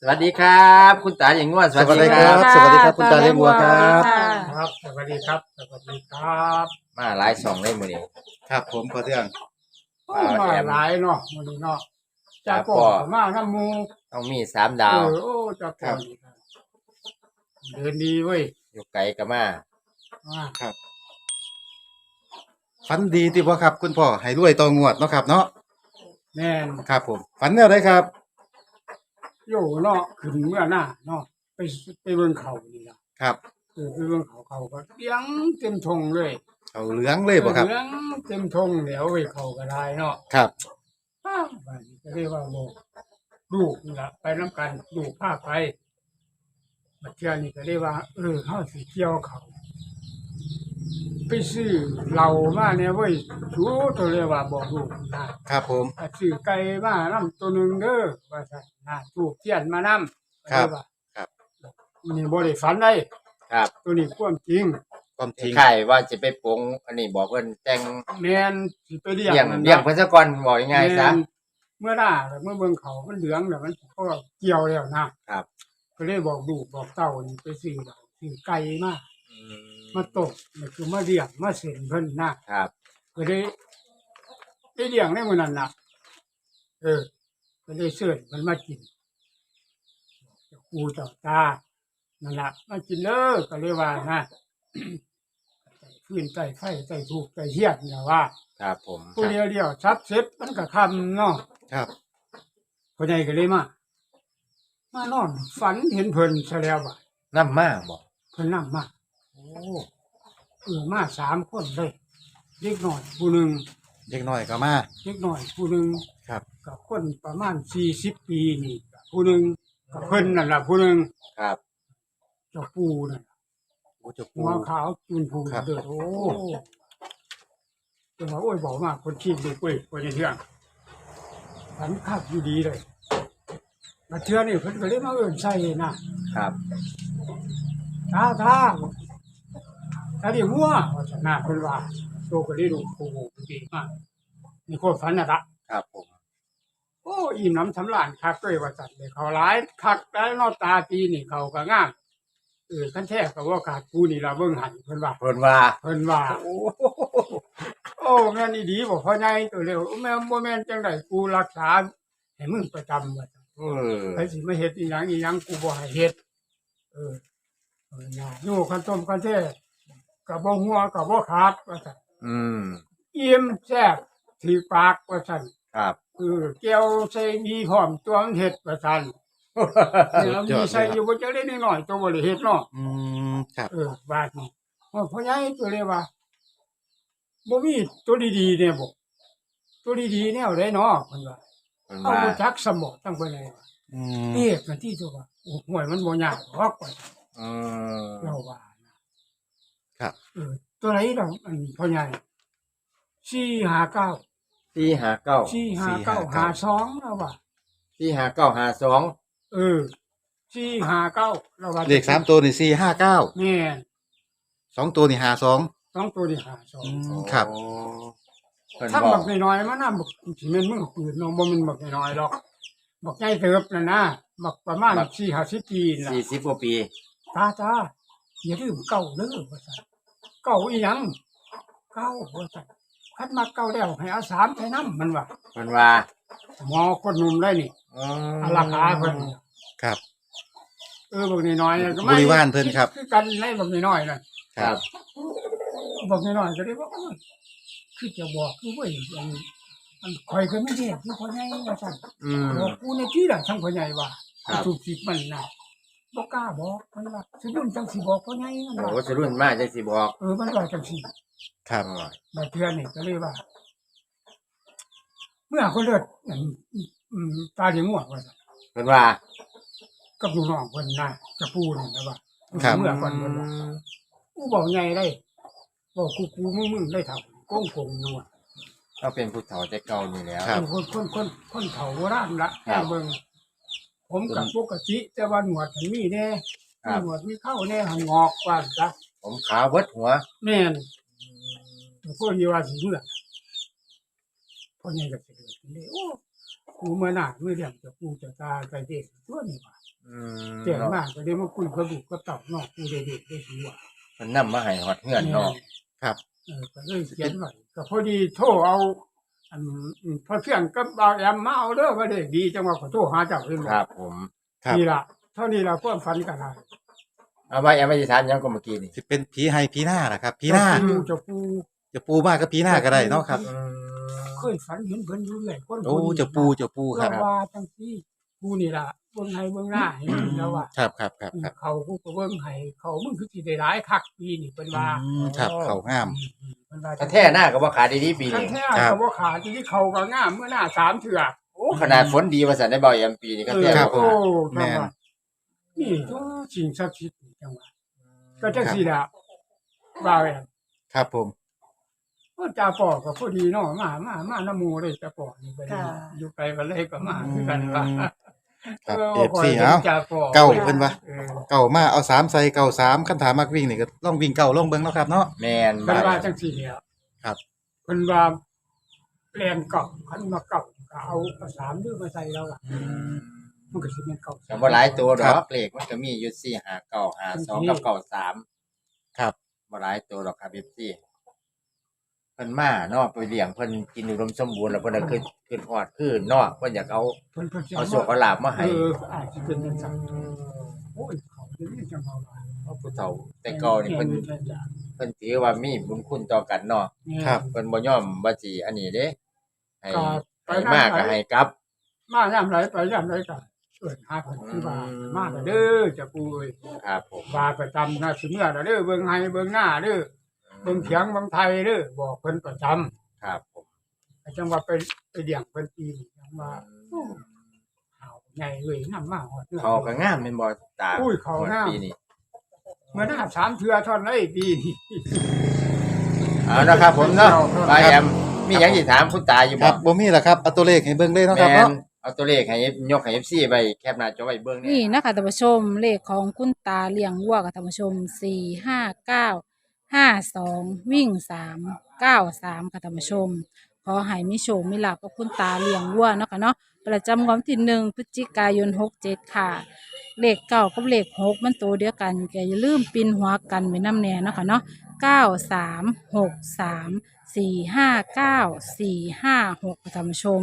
สวัสดีครับ คุณตาอย่างงวดสวัสสวัสดีดีคครัรับบสวัสดีครับคุณตาเลี้ยงวัวครับ ครับ สวัสดีครับ สวัสดีครับมาหลายสองเลยมือนี้ครับผมขอเรื่อง โอ้มาหลายเนาะมื้อนี้เนาะครัจาบก่อพ่อมาน้ำหมูต้องมีสามดาว เออโอ้จาก่อนี่ครับเดินดีเว้ยอยู่ไกลกับมาอ่าครับฝันดีที่บ่ครับ คุณพ่อให้รวยต่องวดเนาะครับ เนาะแม่นครับผมฝันแนวไดครับ โยเนาะขึ้นเมื่อหน้าเนาะไปไปเบิ่งเขานี่ล่ะครับเออไปเบิ่งเขาเขาก็เลี้ยงเต็มทงเลยเอาเหลืองเลยบ่ครับ เลี้ยงเต็มทงแล้วเว้ยเขาก็ได้เนาะครับ อ้าวบ้านนี้ก็เรียกว่าโมลูกนี่ล่ะไปน้ำกันลูกพาไปบัดเทื่อนี่ก็เรียกว่าเออเฮาสิเกี่ยวเขา ไปซื้อเหล้ามาเนี่ยเว้ยชูตัวเรียกว่าบอกลูกนะครับผมอะซื้อไก่มานํตัวหนึงเด้อว่าซั่นนะถูกเทียนมานํครับว่าครับนี่บ่ได้ฝันได้ครับ ตัวนี้ความจริงความจริงไข่ว่าจะไปปลงอันนี้บอกเพิ่นแต่งแม่นสิไปเลี้ยงเลี้ยงนั่นนะเลี้ยงเพิ่นซะก่อนบอกยังไงซะแม่นเมื่อหน้าเมื่อเบิ่งเขามันเหลืองแล้วมันก็เกี่ยวแล้วนะครับ ก็เลยบอกลูกบอกเต้านี่ไปซื้อเหล้าซื้อไก่มาอื มาตกนี่คือมาเลี้ยงมาเส้นเพิ่นนะครับ ก็ได้ได้เลี้ยงได้มื้อนั้นน่ะเออก็ได้เสิร์ชมันมากินเจ้าคูเจ้าตานั่นล่ะมากินเด้อก็เลยว่านะใส่ฟืนใส่ไฟใส่ถูกใส่เทียนเนี่ยว่า ครับผมผู้เดียวเดียวชัดเสร็จมันก็คำเนาะครับพ่อใหญ่ก็เลยมามานอนฝันเห็นเพิ่นซะแล้วบ่ะน้ำมากบอกเพิ่นนํมาโอ้ เออมาสามคนเลยเด็กน้อยผู้หนึ่งเด็กน้อยก็มาเด็กน้อยผู้หนึ่งครับ กับคนประมาณสี่สิบปีนี่ก็ผู้หนึ่งกับเพิ่นนั่นล่ะผู้หนึ่งครับเจ้าปูนั่นล่ะโอ้เจะหัปูวขาวจูนพูครับ เด้อโอ้จังว่าโอ้ยบอกมากคนขี้ดูเว้ยคนนี้เรื่องฝันคักอยู่ดีเลยมาเทื่อนี่เพิ่นก็เลยมาเอิ้นใส่นะครับ ท้าท้า ถ้าเรียกวัวว่าจะน่าเพิ่นว่าโตก็เลยดูโอ้โหดีมากนี่โคตรฝันน่ะละครับผม โอ้อิ่มน้ำสำราญคักด้วยว่าจัดเลยเขาหลายคักได้นอตาปีนี่เขาก็งามเออคันแท้ก็ว่าขาดกูนี่ละเบิ่งหันเพิ่นว่าเพิ่นว่าเพิ่นว่าโอ้โอ้แม่นอี่ดีบ่พ่อใหญ่ตัวเร็วแม่นบ่แม่นจังไดกูรักษาให้มึงประจำว่าซั่นเออไปสิมาเฮ็ดอีหยังอีหยังกูบ่ให้เฮ็ดเออเออน่าอยู่คันต้มคันแท้ ก็บ่หัวก็บ่ขาดว่าซั่นอืมอิ่มแซ่บถือปากว่าซั่นครับ เออเกี่ยวใส่มีพร้อมตัวมันเฮ็ดว่าซั่นแล้วมีใส่อยู่บ่จักเล็กน้อยตัวบ่ได้เฮ็ดเนาะอืมครับเออบาดนี้ว่าพ่อใหญ่ตัวเลยว่าบ่มีตัวดีๆเนี่ยบ่ตัวดีๆแนวใดเนาะเพิ่นว่าเพิ่นเอาว่าบ่จักสมองตั้งเพิ่นเลยว่าอืมเอ๊ะกันที่ตัวว่าโอ้ห่วยมันบ่ยากหรอกว่าอืมเราว่านะ ครับเออตัวไหนดอกอันพ่อใหญ่459ที่หาเก้า459 52แล้วว่าที่หาเก้าหาสองเออ459แล้วว่าเลขสามตัวนี่สี่ห้าเก้าแม่นสองตัวนี่ห้าสองสองตัวนี่52อืมครับโอ้เพิ่นถ้าบอบักกน้อยๆมันน่ะบักสิแม่นมึงปืนเนาะบ่แม่นบักน้อยๆหรอกบักใหญ่เติบนั่นนะบักประมาณ4 50ปีน่ะสี่สิบกว่าปีตาตา อย่าลืมเก่าเด้อว่าซั่นเก่าอีหยังเก่าว่าซั่นคันมาเก่าแล้วให้เอาสามไปนํมันว่าเพิ่นว่าหมอคนหนุ่มได้นี่อืมอาราคาเพิ่นครับ เออบักน้อยๆน่ะก็บริวารเพิ่นครับ คือกันในบักน้อยๆน่ะครับบักน้อยๆก็ได้ว่าโอ้ยคือจะบอกคือเว้ยอันอันข่อยก็ไม่เฮ็ดคือพ่อใหญ่ว่าซั่นอืมบอกกูในที่หลังทั้งพ่อใหญ่ว่าครับ ถูกสิบมันนะ บอกกล้าบอกมันว่าสิรุ่นจังสิบอกพ่อใหญ่มันโอ้ว่าสรุ่นมากจังสิบอกเออมันว่าจังสิครับมาเทือนนี่ก็เลยว่า เมื่อคนเลือดอืมอืมตาเดียงง่วงว่าซั่นเพิ่นว่า กับลูกน้องเพิ่นน่ะจะปูนี่นะว่าครับ เมื่อก่อนเพิ่นว่ากูบอกใหญ่ได้บอกกูกูมึงมึงได้เท่าโกงโกงนัวเราเป็นผู้เฒ่าแต่เก่านี่แล้ว ครับ คนคนคนคนเฒ่าโบราณละครับเบิ่ง ผมกับปกติแต่ว่าหนวดมันมีแน่ครับ หนวดมีเข้าแน่หังงอกว่าซะผมขาวเบิดหัว แม่นพวกนี้ว่าสิเมื่อพ่อใหญ่ก็สิเลือกนี่โอ้กูเมื่อหน้าเมื่อเดียวจะกูจะตาใจเด็กตัวนี้ว่าอืมเจ๋งมากก็ได้มาคุยกับลูกกับเต่านอกกูได้เด็กได้สิว่า มันนำมาให้ฮอดเฮือนเนาะครับ เออก็เลยเขียนไว้ก็พอดีโทรเอา อันพอเที่ยงก็บ่าวแอมมาเอาเด้อว่าเด็กดีจังว่าขอโทรหาเจ้าเองครับ ผมครับนี่ล่ะเท่านี้ล่ะความฝันกันได้เอาไว้แอมอธิษฐานหยังก็เมื่อกี้นี่สิเป็นผีไฮผีหน้าล่ะครับผีหน้าเจ้ปูเจ้าปูจะปูมากก็ผีหน้าก็ได้เนาะครับอืมเคยฝันเห็นเพิ่นอยู่เรื่อยคนโอ้เจะปูเจะปูคเพื่รัอบว่าจังซี่กูนี่ล่ะเบิ่งให้เบิ่งหน้าให้มันแล้วว่าครับครับครับครับเขากูก็เบิ่งให้เขามึงคือสิได้หลายคักปีนี่เพิ่นว่าอืมครับเขางาม เพิ่นว่าถ้าแท้หน้าก็บ่ขายดีๆปีคันนี้แท้ครับ ก็บ่ขาดที่เขาก็งามเมื่อหน้าสามเถื่อโอ้ขนาดฝนดีว่าซั่นได้บ่แอมปีนี้ก็แท้ครับ โอ้แม่แม่น นี่ตัวสิ่งศักดิ์สิทธิ์นี่จังหวะก็จังซี่ล่ะว่าแม่น ครับผมว่าจ่าปอก็พอดีเนาะมามามาน้ำหมูเลยจ่าปอนี่ไปค่ะ อยู่ไกลกันเลยก็มาคือกันว่า ครับเออเอฟคอยซีห็นเอาจ่าปอเก้าเพิ่นวะเออเก่ามาเอาสามใส่เก่าสามคันถามมักวิ่งนี่ก็ต้องวิ่งเก่าลงเบิ่งเนาะครับเนาะแม่นเพิ่นบ่ว่าจังซี่เนี่ยครับเพิ่นว่าแรงเก่าคันมาเก่าก็เอาภาษามดื้อมาใส่แล้วล่ะมันก็สิเป็นเก่าก็บ่หลายตัวดอกเลขมันก็มีอยู่4 5 9 5 2กับ93ครับบ่หลายตัวดอกครับ FC เพิ่นมาเนาะไปเลี้ยงเพิ่นกินอุดมสมบูรณ์แล้วเพิ่นก็ขึ้นขึ้นฮอดคือเนาะเพิ่นอยากเอาเพิ่นเพิ่นสิเอาโชคเอาลาบมาให้เอออาจสิเป็นจังซั่นโอ้ยเขาจะนี่จังเฮาว่าเพราะผู้เฒ่าแต่เก่านี่เพิ่นแม่นจ้ะเพิ่นถือว่ามีบุญคุณต่อกันเนาะแม่นครับ เพิ่นบ่ยอมว่าสิอันนี้เด้ให้ก็ไปให้มากก็ให้กลับ มายามไรไปยามไรก็เอิ้นหาเพิ่นคือว่าอืมมาเด้อจะปูเอ้ยครับผมว่าประจำนะสิเมื่อเด้อเบิ่งให้เบิ่งหน้าเด้อ เบิ่งเถียงเบิ่งไทยเด้อบอกเพิ่นประจำครับผมจังว่าไปไปเลี้ยงเพิ่นปีนี้จังว่าโอ้เขาใหญ่เลยนำมาฮอดเดือนเขาก็งามแม่นบ่ตาอุ้ยเขางาม ปีนี้เมื่อหน้าสามเทื่อเท่อนเลยปีนี้เอานะครับผมเนาะครับบายแอมมีหยังสิถามคุณตาอยู่คบ่รับบ่มีล่ะครับเอาตัวเลขให้เบิ่งเลยเนาะครับแม่นเนาะเอาตัวเลขให้ยกให้ FC ไว้แคปหน้าจอไว้เบิ่งนี่นะคะท่านผู้ชมเลขของคุณตาเลี้ยงวัวกับท่านผู้ชมสี่ห้าเก้า ห้าสองวิ่งสามเก้าสามค่ะท่านผู้ชม ขอให้มิโชคมิลาภกับคุณตาเลี้ยงวัวเนาะค่ะเนาะประจำวันที่หนึ่งพฤศจิกายนหกเจ็ดค่ะเลขเก้ากับเลขหกมันตัวเดียวกันแกอย่าลืมปินหัวกันไว้น้ำแน่เนาะค่ะเนาะเก้าสามหกสามสี่ห้าเก้าสี่ห้าหกค่ะท่านผู้ชม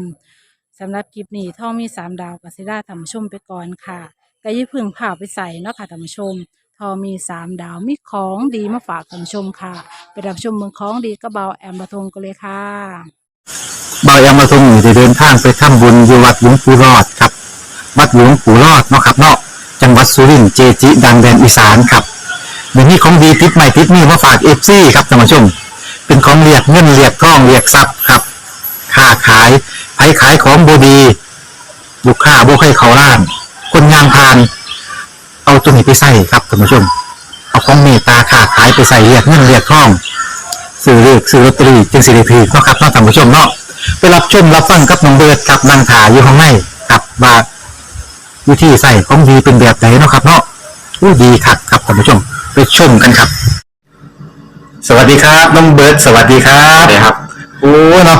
สำหรับคลิปนี้ท่องมีสามดาวกับซิล่าท่านผู้ชมไปก่อนค่ะก็อยิ่าเพึ่งผ่าไปใส่เนาะค่ะท่านผู้ชม ทอมีสามดาวมีของดีมาฝากท่านผู้ชมค่ะ ไปรับชมเมืองของดีก็เบาแอมบะทงกันเลยค่ะบายามาทงอยู่เดินทางไปทำบุญอยู่วัดหลวงปู่รอดครับ วัดหลวงปู่รอดเนาะครับเนาะจังหวัดสุรินทร์เจจิ ดังแดนอีสานครับเดี๋ยวนี้ของดีติดใหม่ติดนี่มาฝากเอฟซีครับท่านผู้ชม เป็นของเรียกเงินเรียกทองเรียกทรัพย์ครับค้าขายไผขายของบดีลูกค้าบ่ให้เขาล้าน คนงานพาน เอาตัวนี้ไปใส่ครับท่านผู้ชม เอาของเมตตาค้าขายไปใส่เรียกเงินเรียกทองซื้อเลือกซื้อลอตเตอรี่จึงสิริพีเนาะครับเนาะท่านผู้ชมเนาะไปรับชมรับฟังกับน้องเบิร์ดกับนางถาอยู่ข้างในกับว่าวิธีใส่ของดีเป็นแบบไหนเนาะครับเนาะอู้ดีคักครับท่านผู้ชม ไปชมกันครับ สวัสดีครับน้องเบิร์ดสวัสดีครับสวัสดีครับโอ้เนาะ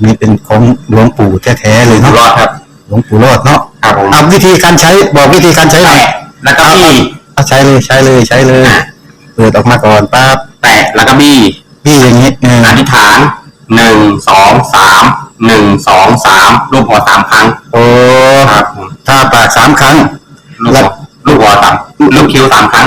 นนี้เป็นของหลวงปู่แท้ๆเลยอยู่เนาะรอดครับ หลวงปู่รอดเนาะครับผมเอาวิธีการใช้บอกวิธีการใช้หน่อยแตะแล้วก็บี้เอาใช้เลยใช้เลยใช้เลยเปิดออกมาก่อนปั๊บแตะแล้วก็บี้พี่อย่างนี้เอออธิษฐานหนึ่งสองสามหนึ่งสองสามรูปหัวสามครั้งโอ้ครับผมถ้าปากสามครั้งลูกหัวลูกหัวสามลูกคิ้วสามครั้ง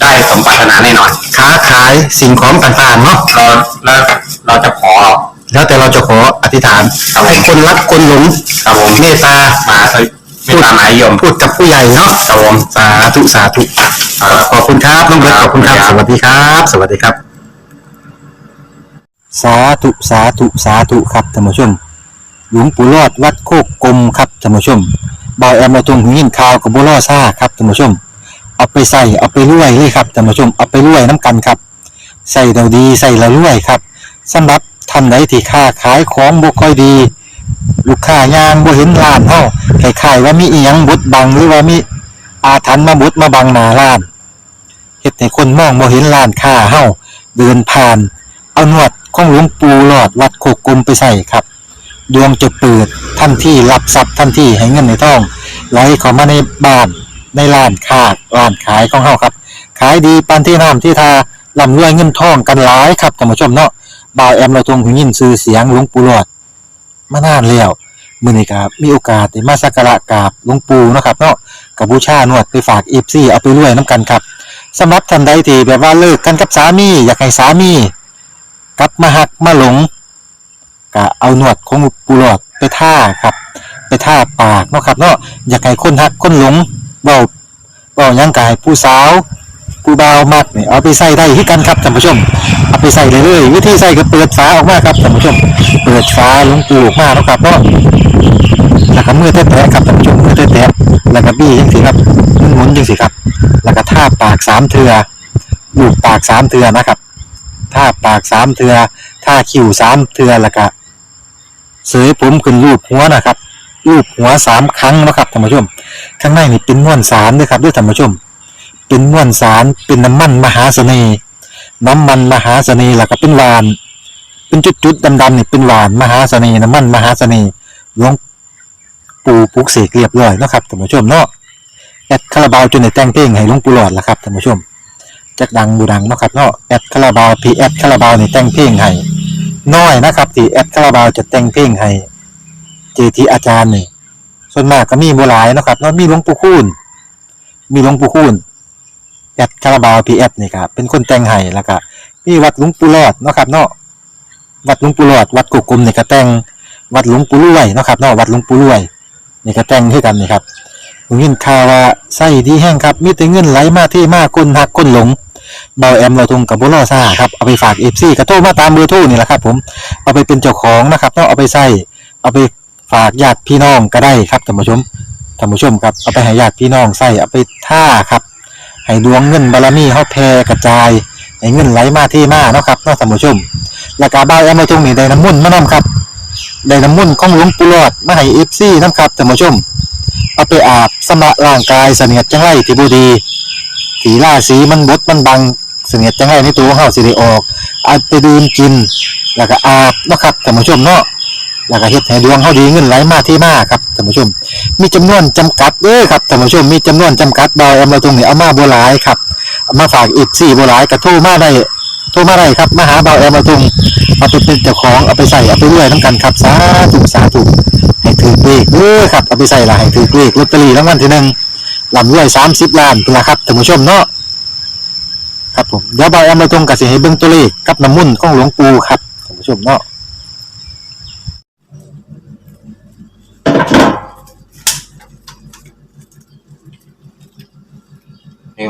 ได้สมปรารถนาแน่นอนค้าขายสิ่งของต่างๆเนาะเราแล้วเราจะขอ แล้วแต่เราจะขออธิษฐานให้คนรักคนหลงครับผมเมตตามาไม่ตามหมายยม พูดกับผู้ใหญ่เนาะครับผม สาธุสาธุขอบคุณครับน้องเบิร์ตขอบคุณครับสวัสดีครับ สวัสดีครับ สาธุ สาธุ สาธุ ครับท่านผู้ชม หลวงปู่รอดวัดโคกกลมครับท่านผู้ชมบอยแอมมาตรงหินข่าวกับบัวล่อซ่าครับท่านผู้ชม เอาไปใส่เอาไปรวยเลยครับท่านผู้ชมเอาไปรวยน้ำกันครับใส่เราดีใส่เรารวยครับสำหรับท่านใดที่ค้าขายของบ่ค่อยดี ลูกค้ายางบ่เห็นร้านเฮาคล้ายๆว่ามีอีหยังบดบังหรือว่ามีอาถรรพ์มาบดมาบังหน้าร้านเฮ็ดให้คนมองบ่เห็นร้านค้าเฮาเดินผ่าน เอาหนวดของหลวงปู่หลอดวัดโคกกลมไปใส่ครับ ดวงจะเปิดทันที่รับทรัพย์ทันที่ให้เงินในท้องไหลเข้ามาในบ้าน ในร้านค้าร้านขายของเฮาครับ ขายดีปานที่น้ำที่ทาร่ำรวยเงินทองกันหลายครับท่านผู้ชมเนาะบ่าวแอมเราทรงหูยินชื่อเสียงหลวงปู่หลอดมานานแล้วมื้อนี้ครับมีโอกาสได้มาสักการะกราบหลวงปู่เนาะครับเนาะกับบูชานวดไปฝาก FC เอาไปรวยน้ำกันครับสำหรับท่านใดที่แบบว่าเลิกกันกับสามี อยากให้สามีกลับมาหักมาหลงก็เอาหนวดของปูหลอดไปท่าครับ ไปท่าปากเนาะครับเนาะอยากให้คนหักคนหลง เบาเบาหยังกายผู้สาวผู้บ่ามักนี่เอาไปใส่ได้ที่กันครับท่านผู้ชม เอาไปใส่เลยเลย วิธีใส่ก็เปิดฝาออกมาครับท่านผู้ชม เปิดฝาลงปูออกมาเนาะครับเนาะแล้วก็มือแตะๆครับท่านผู้ชมมือแตะๆแล้วก็บี้จังสิครับหมุนๆจังสิครับ แล้วก็ท่าปากสามเทือลูบปากสามเทือนะครับท่าปากสามเทือท่าคิ้วสามเทือแล้วก็เสยผมขึ้นรูปหัวนะครับรูปหัวสามครั้งนะครับท่านผู้ชม ข้างในนี่เป็นม้วนสารด้วยครับด้วยท่านผู้ชม เป็นม้วนสารเป็นน้ำมันมหาเสน่ห์น้ำมันมหาเสน่ห์แล้วก็เป็นหวาน เป็นจุดๆดำๆนี่เป็นหวานมหาเสน่ห์น้ำมันมหาเสน่ห์หลวงปู่ปุกเสกเรียบร้อยนะครับท่านผู้ชมเนาะแอดคาราบาวจนในแต่งเพลงให้หลวงปู่หลอดละครับท่านผู้ชมจักดังบูดังนะครับเนาะแอดคาราบาวพีแอดคาราบาวนี่แต่งเพลงให้น้อยนะครับที่แอดคาราบาวจะแต่งเพลงให้เจทีอาจารย์นี่ ส่วนมากก็มีบ่หลายเนาะครับเนาะมีหลวงปู่คูณมีหลวงปู่คูณแอดคาราบาวพีแอดนี่ครับเป็นคนแต่งให้แล้วก็มีวัดหลวงปู่รอดเนาะครับเนาะวัดหลวงปู่รอด วัดกุกกลมนี่ก็แต่งวัดหลวงปู่รวยเนาะครับเนาะวัดหลวงปู่รวยนี่ก็แต่งให้กันนี่ครับผมยินข่าวว่าไส้ดีแห้งครับ มีแต่เงินไหลมาที่มาคนหักคนหลงเบาแอมเราทงกับบุรอซ่าครับเอาไปฝากเอฟซีกระโทรมาตามเบอร์โทรนี่แหละครับผมเอาไปเป็นเจ้าของนะครับต้องเอาไปใส่เอาไป ฝากญาติพี่น้องก็ได้ครับท่านผู้ชมท่านผู้ชมครับเอาไปให้ญาติพี่น้องใส่เอาไปท่าครับให้ดวงเงินบารมีเฮาแผ่กระจายให้เงินไหลมาที่มาเนาะครับเนาะท่านผู้ชมแล้วก็เบาแอมเราทงนี่ได้น้ำมุ่นมานํครับได้น้ำมุ่นของหลวงปู่หลอดมาให้เอฟซีนํครับท่านผู้ชมเอาไปอาบสำระร่างกายเสนียดจังไรที่บูดีสีล่าสีมันบดมันบังเสนียดจังไรในตัวของเฮาสิได้ออกเอาไปดื่มกิน แล้วก็อาบนะครับท่านผู้ชมเนาะ แล้วก็เฮ็ดให้ดวงเฮาดีเงินไหลมาที่มาครับท่านผู้ชม มีจำนวนจำกัดเด้อครับท่านผู้ชมมีจำนวนจำกัดดอยเอามาตรงนี้เอามาบ่หลายครับเอามาฝากอีก4บ่หลายก็โทรมาได้โทรมาได้ครับมาหาเบาแอมมาตรงเอาไปเป็นเจ้าของเอาไปใส่เอาไปรวยนํกันครับสาธุสาธุให้ถือเลขเด้อครับเอาไปใส่ละให้ถือเลขลอตเตอรี่รางวัลที่หนึ่งลำรวยสามสิบล้านเป็นละครับท่านผู้ชมเนาะครับผมเดี๋ยวบอยเอามาตรงกับสิให้เบิ่งตัวเลขกับน้ำมุ่นของหลวงปู่ครับท่านผู้ชมเนาะ นี่คุณ